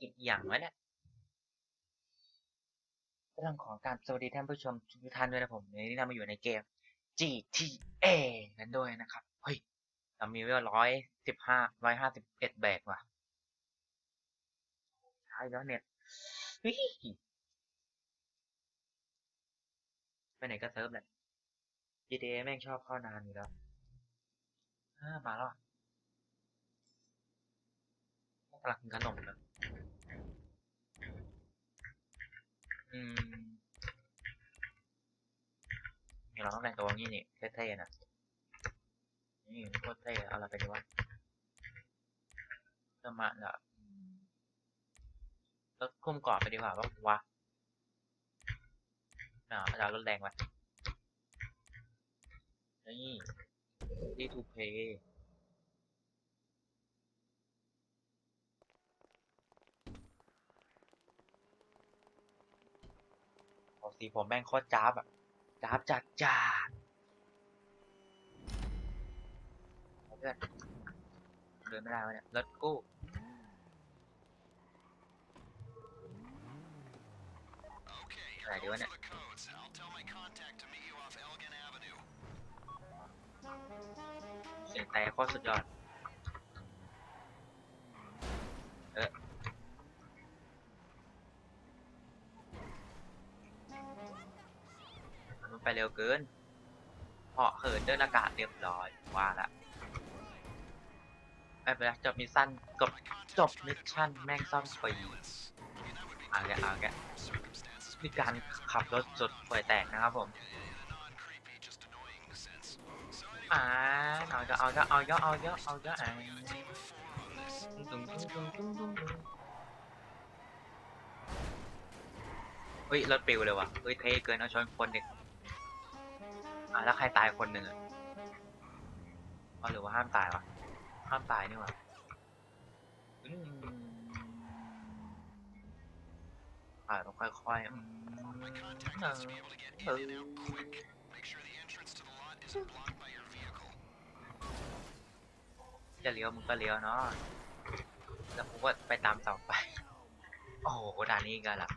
กิจอย่างไว้เนี่ยเรื่องของการสวัสดีท่านผู้ชมทุกท่านด้วยนะผมวันนี้เรามาอยู่ในเกม GTA กันด้วยนะครับ เฮ้ย เรามีเวลร้อยสิบห้าร้อยห้าสิบเอ็ดแบกว่ะใช่แล้วเน็ตไปไหนก็เซิร์ฟแหละ GTA แม่งชอบเข้านานอยู่แล้วอ่ามาแล้วกำลังกินขนมเนะ อืมเราต้องแต่งตัวงี้นี่เท่ๆนะนี่โคตรเท่เอาอะไรไปดีวะจะมาละอืมรถคุ้มเกาะไปดีกว่าว่าวะอ่าเอารถแรงไปนี่ดีทูเพย์ สีผมแม่งโคตรจ้าบอะจ้าบจัดจ้าเอาเพื่อนเดินไม่ได้วะเนี่ยรถกู้ไหนดีวะเนี่ยเสียงแต่โคตรสุดยอด เร็วเกินเหาะเหินเดินอากาศเรียบร้อยว่าละไม่เป็นไรจบมิชชั่นจบจบมิชชั่นแม่งซ่อมฟรีเอาแกเอาแกมีการขับรถจุดป่วยแตกนะครับผมอ่าเอาเยอะเอาเยอะเอาเยอะเอาเยอะเอาเยอะอะตุ้งตุ้งตุ้งตุ้งตุ้งตุ้งเฮ้ยรถปิวเลยว่ะเฮ้ยเท่เกินเอาชนคนเด็ก อะแล้วใครตายคนหนึ่งอะเอาหรือว่าห้ามตายวะห้ามตายนี่หว่าอืมอ่าต้องค่อยๆอืมเออเออจะเลี้ยวมึงก็เลี้ยวเนาะแล้วกูก็ไปตามเสาไป โอ้โหด่านนี้กันละ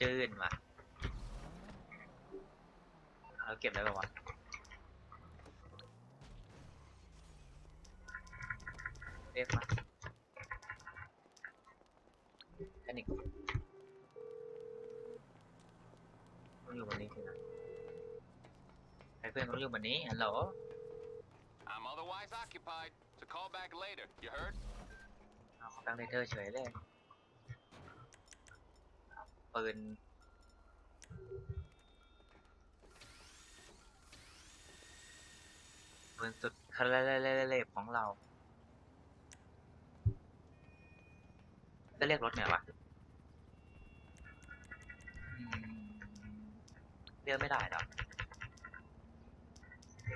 จื้นว่ะ เราเก็บได้ป่าวะเรียกมาแค่นี้ต้องอยู่บนนี้สินะไอ้เพื่อนต้องอยู่บนนี้ฮัลโหล I'm otherwise occupied, so call back later. You heard? เอาเขาตั้งเลเทอร์เฉยเลยปืน ปืนสุดคาเล่ๆๆๆของเรา จะเรียกรถไงวะอืมเรียกไม่ได้หรอ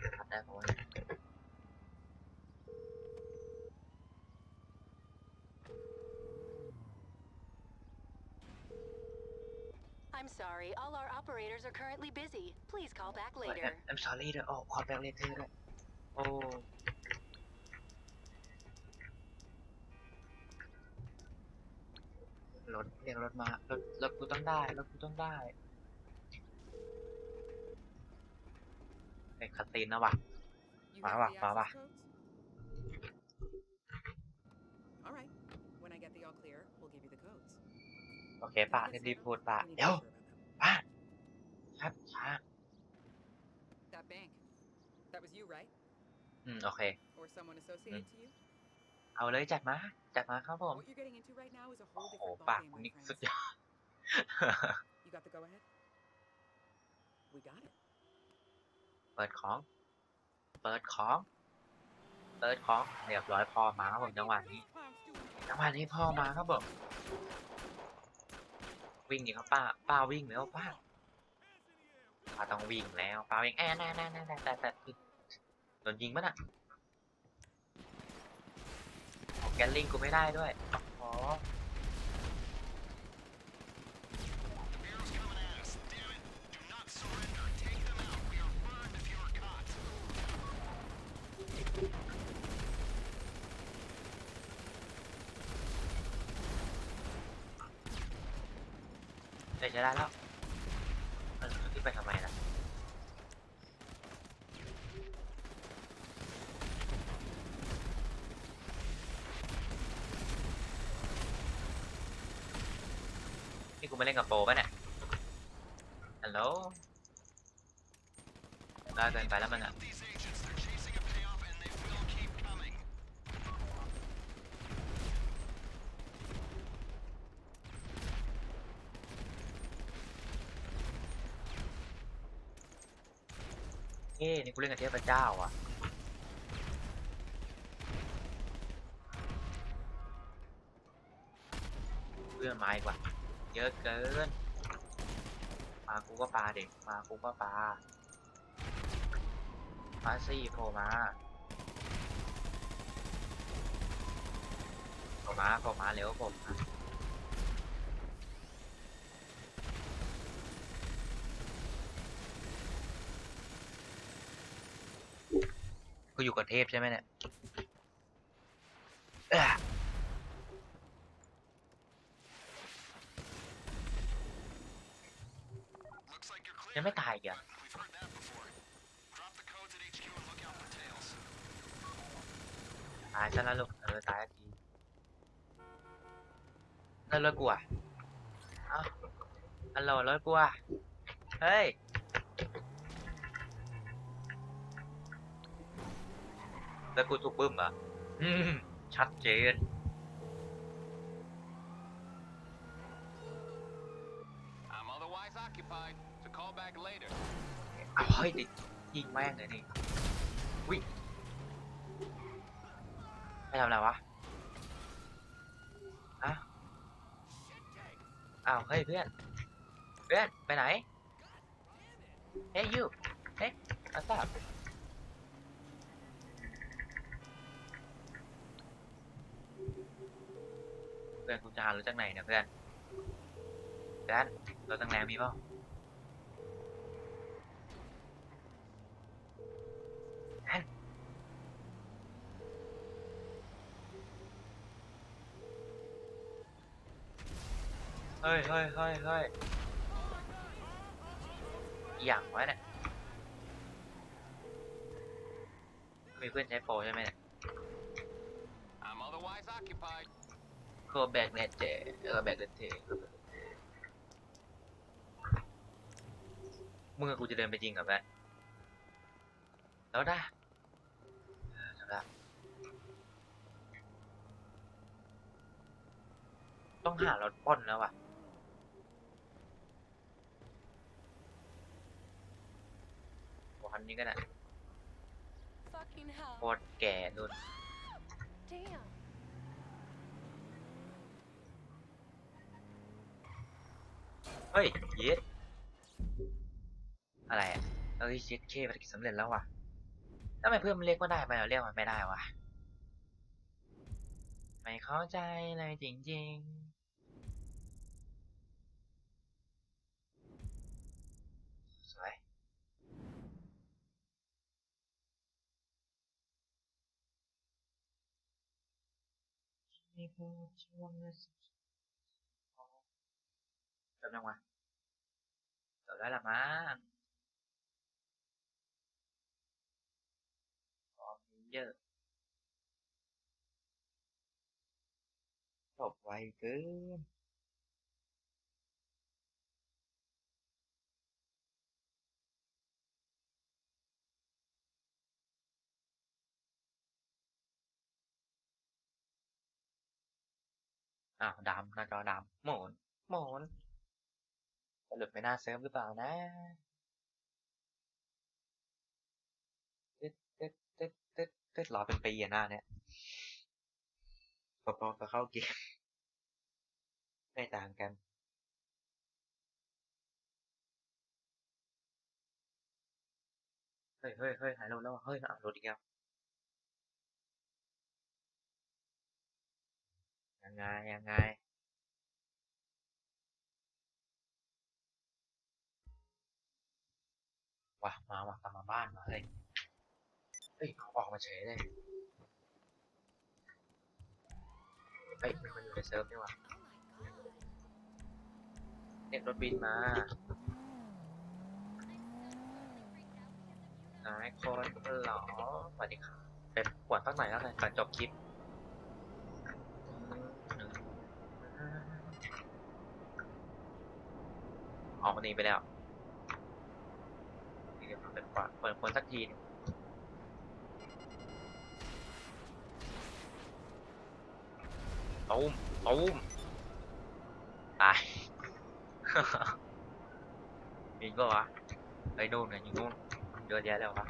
เรียกขับได้เพราะว่า I'm sorry, all our operators are currently busy. Please call back later. I'm sorry ด้วยโโอ้รถเรียกรถมารถรถกูต้องได้รถกูต้องได้ไอ้คาตีนนะวะ You Wow, have wow, the wow, wow. access codes? All right. When I get the all clear, we'll give you the codes. โอเคป่ะ Can I รีบ get พูด set ป่ะ up? We need to เดี๋ยว be sure about ป่ะชัดช้า them. That bank. That was you, right? อืม โอเค Or someone associated to you? เอาเลยจัดมา จัดมาครับผม What you're getting into right now is a โอ้ whole โห different ปาก ballgame, คุณ my นี่ friends. สุดยอด You got the go ahead? We got it. เปิดของ เปิดของ เปิดของ เรียบร้อยพอมาครับผมจังหวะนี้ จังหวะนี้พ่อมาครับผมวิ่งดิครับป้า ป้าวิ่งแล้วป้าป้าต้องวิ่งแล้ว ป้าวิ่งแอะแน่แน่แน่แน่แต่แต่ โดนยิงปะน่ะโอ้แกลลิงกูไม่ได้ด้วย อ๋อ The Bureau's coming at us. Damn it. Do not surrender. Take them out. We are burned if you are caught. เได้ใช้ได้แล้วเออขึ้นไปทำไมล่ะนี่ กูมาเล่นกับโปรปะเนี่ย ฮัลโหลได้เกินไปแล้วมันอะเฮ้นี่กูเล่นกับเทพเจ้าอะเพื่อนมาอีกว่ะ เยอะเกินมากูก็ปลาเด็กมากูก็ปลามาซี่โผล่มาโผล่มาโผล่มาเร็วผมกูอยู่กับเทพใช่ไหมเนี่ยเอ้อ Looks like you're ยังไม่ตายอีกอะตายซะแล้วลูกเออตายสักทีแล้วรถกูอะเอ้าฮัลโหลรถกูอะเฮ้ยแล้วกูถูกบึ้มอะ อืม ชัดเจน I'm otherwise occupied, so call back later. เอาเฮ้ยดิยิงแม่งเลยนี่วิไปทำอะไรวะอะอ้าวเฮ้ยเพื่อน เพื่อน ไปไหน เฮ้ยยูเฮ้ยอาซาบเพื่อนกูจะหารถจากไหนเนี่ยเพื่อนเพื่อนรถตั้งแรงมีเปล่า เฮ้ยเฮ้ยเฮ้ยเฮ้ยอหย่างวะเนี่ย มีเพื่อนใช้โปรใช่ไหมเนี่ย I'm otherwise occupied. โคแบกเน็ตเจเออแบกเน็ตเจมึงกับกูจะเดินไปจริงกับแม่แล้วได้เออจำได้ต้องหารถปล้นแล้วว่ะ วันนี้ก็ได้ Fucking hell. โคตรแก่นุ่น Damn. เฮ้ยเย็ดอะไรอะเอ้ยเช็ดเคภารกิจสำเร็จแล้วว่ะทำไมเพื่อนมันเรียกว่าได้ไปเราเรียกมันไม่ได้วะไม่เข้าใจเลยจริงๆ นี่คือช่วงเวลาจำยัง อ้าวดำหน้าจอดำหมุนหมุนสรุปไม่น่าเซิร์ฟหรือเปล่านะตึ๊ดตึ๊ดตึ๊ดตึ๊ดตึ๊ดรอเป็นปีอะหน้าเนี่ยพอๆกับเข้าเกมไม่ต่างกันเฮ้ยเฮ้ยเฮ้ยหายลงแล้วว่ะเฮ้ยอะโหลดอีกแล้ว ยังไงยังไง ว่ะมาว่ะกลับมาบ้านมาเฮ้ยเฮ้ยเอาออกมาเฉยเลยเฮ้ยมีคนอยู่ในเซิร์ฟนี่ว่ะเรียกรถบินมานายคนหรอสวัสดีครับเป็นปวดสักหนแล้วกันก่อนจบคลิป ออกหนีไปแล้วเดี๋ยวเป็นปวดเปิดคนสักทีหนึ่งตูมตูมตายยิงก็วะไอ้นู่นไงยิงนู่นเยอะแยะแล้ววะ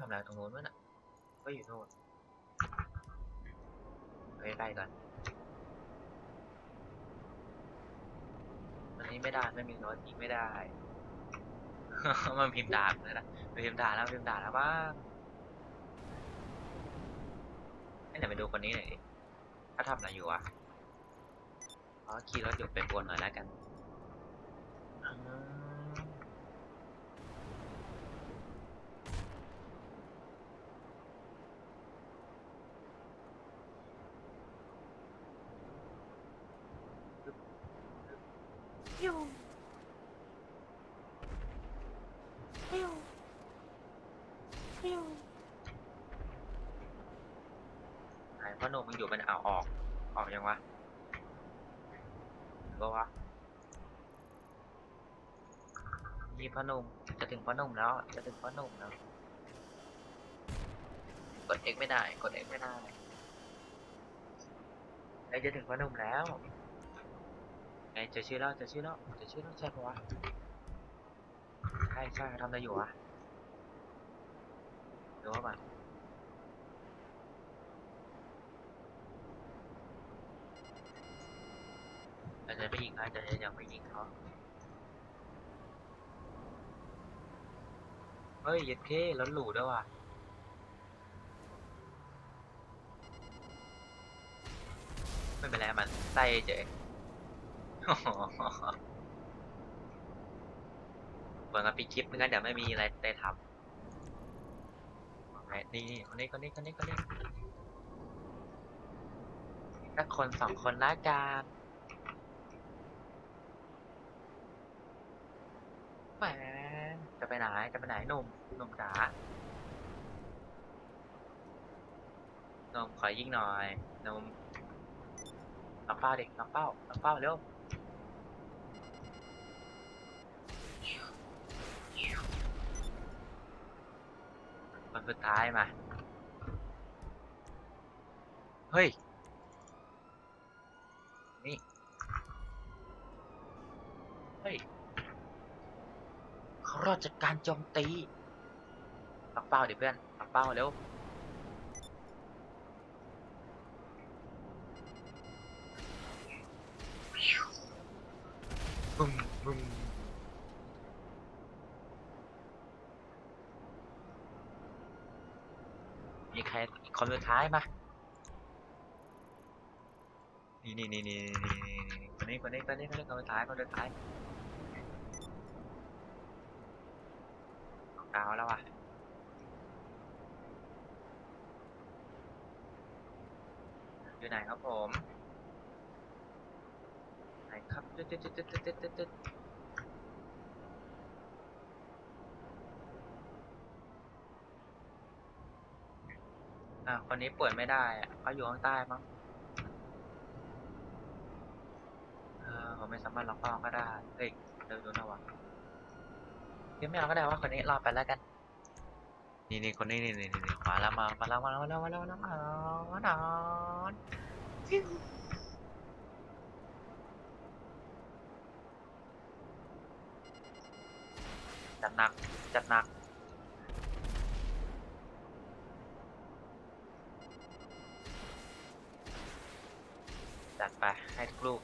ทำอะไรตรงนู้นวะน่ะก็อยู่นู่นไปใกล้ๆกัน นี้ไม่ได้ ไม่มีรถยิงไม่ได้ มันพิมพ์ด่าเลยนะมันพิมพ์ด่าแล้วพิมพ์ด่าแล้วบ้างให้เดี๋ยวไปดูคนนี้หน่อยดิถ้าทำอะไรอยู่วะอ๋อขี่รถอยู่เป็นวนหน่อยแล้วกันอืมไหน พ่อหนุ่มมันอยู่มันเอาออก ออกยังวะหรือว่าวะนี่พ่อหนุ่มจะถึงพ่อหนุ่มแล้ว จะถึงพ่อหนุ่มแล้ว กด X ไม่ได้ กด X ไม่ได้ไอ้ยจะถึงพ่อหนุ่มแล้วไงเจอชื่อแล้วจอชื่อแล้วจอชื่อแล้วใช่ปะวะใช่ใช่ทำอะไรอยู่วะหรือว่ามันอ จจะไปยิงอาจจะยังไม่ยิงเขาเฮ้ยเย็ดเค้รถหรูด้วยว่ะไม่เป็นไรมันไส้เฉยเปิดมาปิดคลิปไม่งั้นเดี๋ยวไม่มีอะไรได้ทำนี่นี่คนนี้คนนี้คนนี้คนนี้สักคนสองคนละกันแห มจะไปไหนจะไปไหนหนุ่มหนุ่มจ๋าหนุ่มขอยิงหน่อยหนุ่มล็อกเป้าดิล็อกเป้าล็อกเป้าเร็วคนสุดท้ายมา เฮ้ย นี่ เฮ้ยเขารอ ดจากการโจมตีล็อกเป้าดิเพื่อนล็อกเป้าเร็วบึมบึมมีใครคนสุดท้ายมานี่นี่นี่นี่นี่นี่คนนี้คนนี้คนนี้คนนี้คนสุดท้ายคนสุดท้ายดาวแล้วว่ะ อยู่ไหนครับผมไหนครับตึ๊ดตึ๊ดตึ๊ดตึ๊ดตึ๊ดตึ๊ดตึ๊ดอะคนนี้ป่วยไม่ได้อะเขาอยู่ข้างใต้มั้งเออผมไม่สามารถล็อกเป้าก็ได้เฮ้ยเดี๋ยวดูนะวะยังไม่เอาก็ได้ว่าคนนี้รอไปแล้วกัน นี่นี่คนนี้นี่นี่นี่ มาแล้วมามาแล้วมาแล้วมาแล้วมาแล้วมาแล้วมาแล้วมาแล้วฟิวจัดหนักจัดหนักจัดไปให้ทุกลูก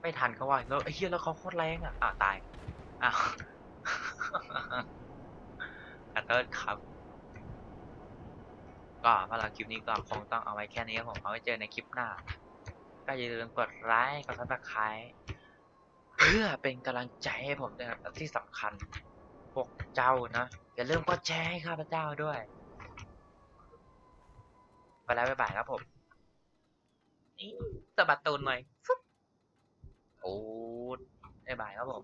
ไม่ทันเขาว่าแล้วไอ้เหี้ยแล้วเขาโคตรแรงอะอ่าวตายอ้าวขอโทษครับ ก็สำหรับคลิปนี้ก็คงต้องเอาไว้แค่นี้ครับผมเอาไว้เจอในคลิปหน้า ก็อย่าลืมกดไลค์กดซับสไครต์เพื่อเป็นกำลังใจให้ผมด้วยครับและที่สำคัญพวกเจ้านะอย่าลืมกดแชร์ให้ข้าพเจ้าด้วยไปแล้วบ๊ายบายครับผมนี่สะบัดตูนหน่อยฟึ๊บโอ้บ๊ายบายครับผม